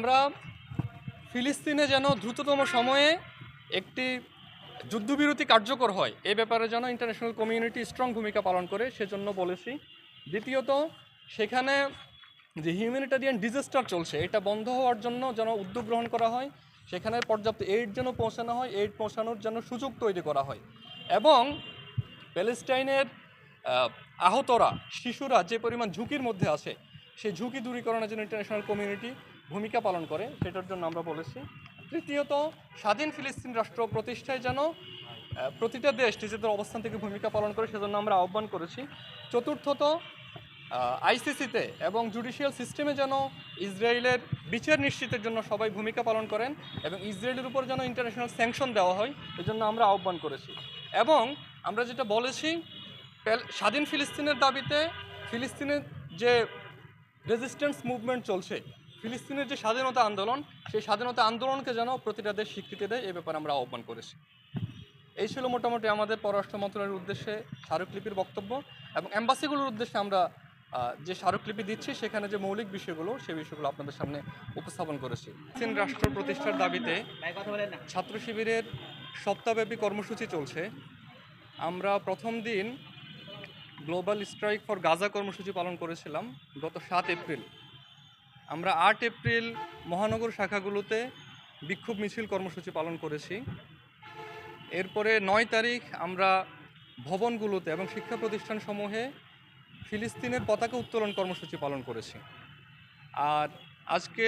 আমরা ফিলিস্তিনে যেন দ্রুততম সময়ে একটি যুদ্ধবিরতি কার্যকর হয়, এ ব্যাপারে যেন ইন্টারন্যাশনাল কমিউনিটি স্ট্রং ভূমিকা পালন করে, সেজন্য বলেছি। দ্বিতীয়ত, সেখানে যে হিউম্যানিটারিয়ান ডিজাস্টার চলছে, এটা বন্ধ হওয়ার জন্য যেন উদ্যোগ গ্রহণ করা হয়, সেখানে পর্যাপ্ত এইড যেন পৌঁছানো হয় এইড পৌঁছানোর জন্য সুযোগ তৈরি করা হয়। এবং প্যালেস্টাইনের আহতরা, শিশুরা যে পরিমাণ ঝুঁকির মধ্যে আছে, সেই ঝুঁকি দূরীকরণের জন্য ইন্টারন্যাশনাল কমিউনিটি ভূমিকা পালন করে, সেটার জন্য আমরা বলেছি। তৃতীয়ত, স্বাধীন ফিলিস্তিন রাষ্ট্র প্রতিষ্ঠায় যেন প্রতিটা দেশ নিজেদের অবস্থান থেকে ভূমিকা পালন করে, সেজন্য আমরা আহ্বান করেছি। চতুর্থত আইসিসিতে এবং জুডিশিয়াল সিস্টেমে যেন ইসরায়েলের বিচার নিশ্চিতের জন্য সবাই ভূমিকা পালন করেন এবং ইসরায়েলের উপর যেন ইন্টারন্যাশনাল স্যাংশন দেওয়া হয়, এজন্য আমরা আহ্বান করেছি। এবং আমরা যেটা বলেছি স্বাধীন ফিলিস্তিনের দাবিতে ফিলিস্তিনের যে রেজিস্ট্যান্স মুভমেন্ট চলছে ফিলিস্তিনের যে স্বাধীনতা আন্দোলন, সেই স্বাধীনতা আন্দোলনকে যেন প্রতিটা দেশ স্বীকৃতি দেয়, এ ব্যাপারে আমরা আহ্বান করেছি। এই ছিল মোটামুটি আমাদের পররাষ্ট্র মন্ত্রণালয়ের উদ্দেশ্যে স্মারকলিপির বক্তব্য এবং অ্যাম্বাসিগুলোর উদ্দেশ্যে আমরা যে স্মারকলিপি দিচ্ছি, সেখানে যে মৌলিক বিষয়গুলো, সেই বিষয়গুলো আপনাদের সামনে উপস্থাপন করেছি। চীন রাষ্ট্র প্রতিষ্ঠার দাবিতে ছাত্র শিবিরের সপ্তাহব্যাপী কর্মসূচি চলছে। আমরা প্রথম দিন গ্লোবাল স্ট্রাইক ফর গাজা কর্মসূচি পালন করেছিলাম গত সাত এপ্রিল। আমরা আট এপ্রিল মহানগর শাখাগুলোতে বিক্ষোভ মিছিল কর্মসূচি পালন করেছি। এরপরে নয় তারিখ আমরা ভবনগুলোতে এবং শিক্ষা প্রতিষ্ঠানসমূহে ফিলিস্তিনের পতাকা উত্তোলন কর্মসূচি পালন করেছি। আর আজকে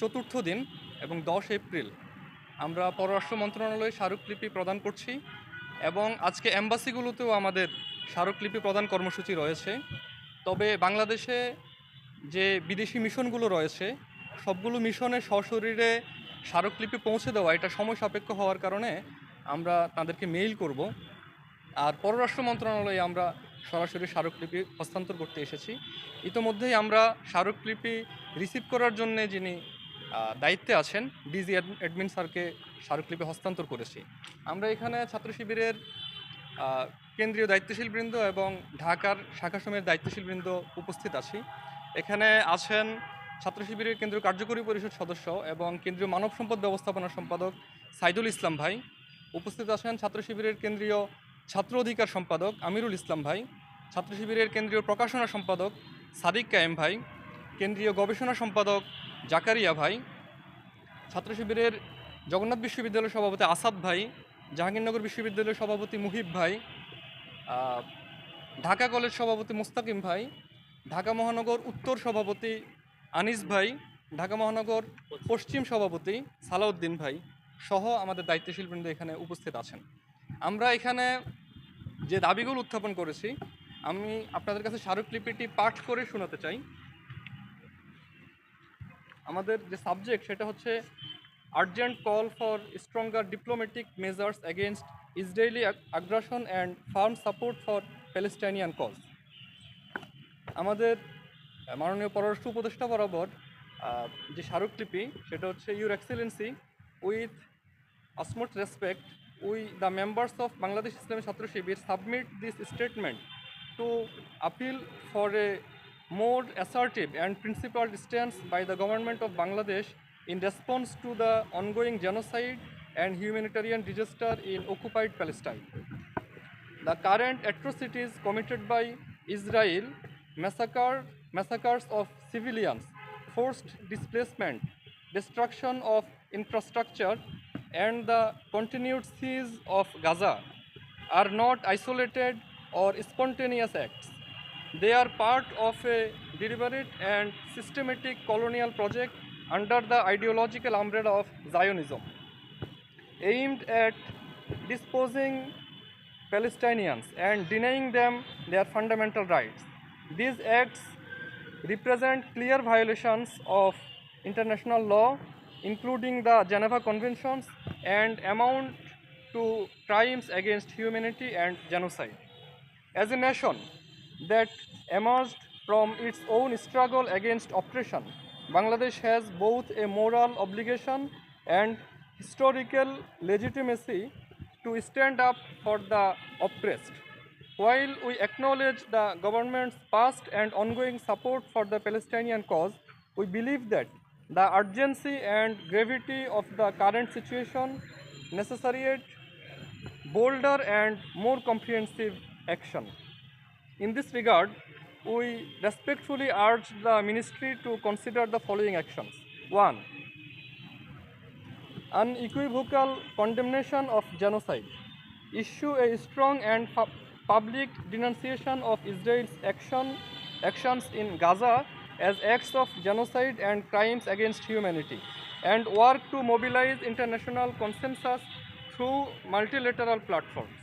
চতুর্থ দিন এবং দশ এপ্রিল আমরা পররাষ্ট্র মন্ত্রণালয়ে স্মারকলিপি প্রদান করছি এবং আজকে অ্যাম্বাসিগুলোতেও আমাদের স্মারকলিপি প্রদান কর্মসূচি রয়েছে। তবে বাংলাদেশে যে বিদেশি মিশনগুলো রয়েছে, সবগুলো মিশনে সশরীরে স্মারকলিপি পৌঁছে দেওয়া, এটা সময় সাপেক্ষ হওয়ার কারণে আমরা তাদেরকে মেইল করব। আর পররাষ্ট্র মন্ত্রণালয়ে আমরা সরাসরি স্মারকলিপি হস্তান্তর করতে এসেছি। ইতোমধ্যেই আমরা স্মারকলিপি রিসিভ করার জন্য যিনি দায়িত্বে আছেন ডিজি অ্যাডমিন স্যারকে স্মারকলিপি হস্তান্তর করেছি। আমরা এখানে ছাত্র শিবিরের কেন্দ্রীয় দায়িত্বশীল বৃন্দ এবং ঢাকার শাখা সময়ের দায়িত্বশীল বৃন্দ উপস্থিত আছি। এখানে আছেন ছাত্র শিবিরের কেন্দ্রীয় কার্যকরী পরিষদ সদস্য এবং কেন্দ্রীয় মানব সম্পদ ব্যবস্থাপনা সম্পাদক সাইদুল ইসলাম ভাই। উপস্থিত আছেন ছাত্র শিবিরের কেন্দ্রীয় ছাত্র অধিকার সম্পাদক আমিরুল ইসলাম ভাই, ছাত্র শিবিরের কেন্দ্রীয় প্রকাশনা সম্পাদক সাদিক কায়েম ভাই, কেন্দ্রীয় গবেষণা সম্পাদক জাকারিয়া ভাই, ছাত্র শিবিরের জগন্নাথ বিশ্ববিদ্যালয়ের সভাপতি আসাদ ভাই, জাহাঙ্গীরনগর বিশ্ববিদ্যালয়ের সভাপতি মুহিব ভাই ঢাকা কলেজ সভাপতি মুস্তাকিম ভাই ঢাকা মহানগর উত্তর সভাপতি আনিস ভাই, ঢাকা মহানগর পশ্চিম সভাপতি সালাউদ্দিন ভাই সহ আমাদের দায়িত্বশীল বৃন্দ এখানে উপস্থিত আছেন। আমরা এখানে যে দাবিগুলো উত্থাপন করেছি, আমি আপনাদের কাছে স্মারকলিপিটি পাঠ করে শোনাতে চাই। আমাদের যে সাবজেক্ট সেটা হচ্ছে urgent call for stronger diplomatic measures against Israeli আগ্রাসন and firm support for Palestinian cause আমাদের মাননীয় পররাষ্ট্র উপদেষ্টা বরাবর যে স্মারকলিপি, সেটা হচ্ছে your excellency with utmost respect we the members of Bangladesh Islami Chhatrasebi submit this statement to appeal for a more assertive and principal distance by the government of Bangladesh in response to the ongoing genocide and humanitarian disaster in occupied Palestine the current atrocities committed by Israel massacre, massacres of civilians, forced displacement, destruction of infrastructure, and the continued siege of Gaza are not isolated or spontaneous acts. They are part of a deliberate and systematic colonial project under the ideological umbrella of Zionism, aimed at disposing Palestinians and denying them their fundamental rights. These acts represent clear violations of international law, including the Geneva Conventions, and amount to crimes against humanity and genocide. As a nation that emerged from its own struggle against oppression, Bangladesh has both a moral obligation and historical legitimacy to stand up for the oppressed. While we acknowledge the government's past and ongoing support for the Palestinian cause, we believe that the urgency and gravity of the current situation necessitate bolder and more comprehensive action. In this regard, we respectfully urge the Ministry to consider the following actions. 1. Unequivocal condemnation of genocide. Issue a strong and public denunciation of Israel's action, actions in Gaza as acts of genocide and crimes against humanity, and work to mobilize international consensus through multilateral platforms.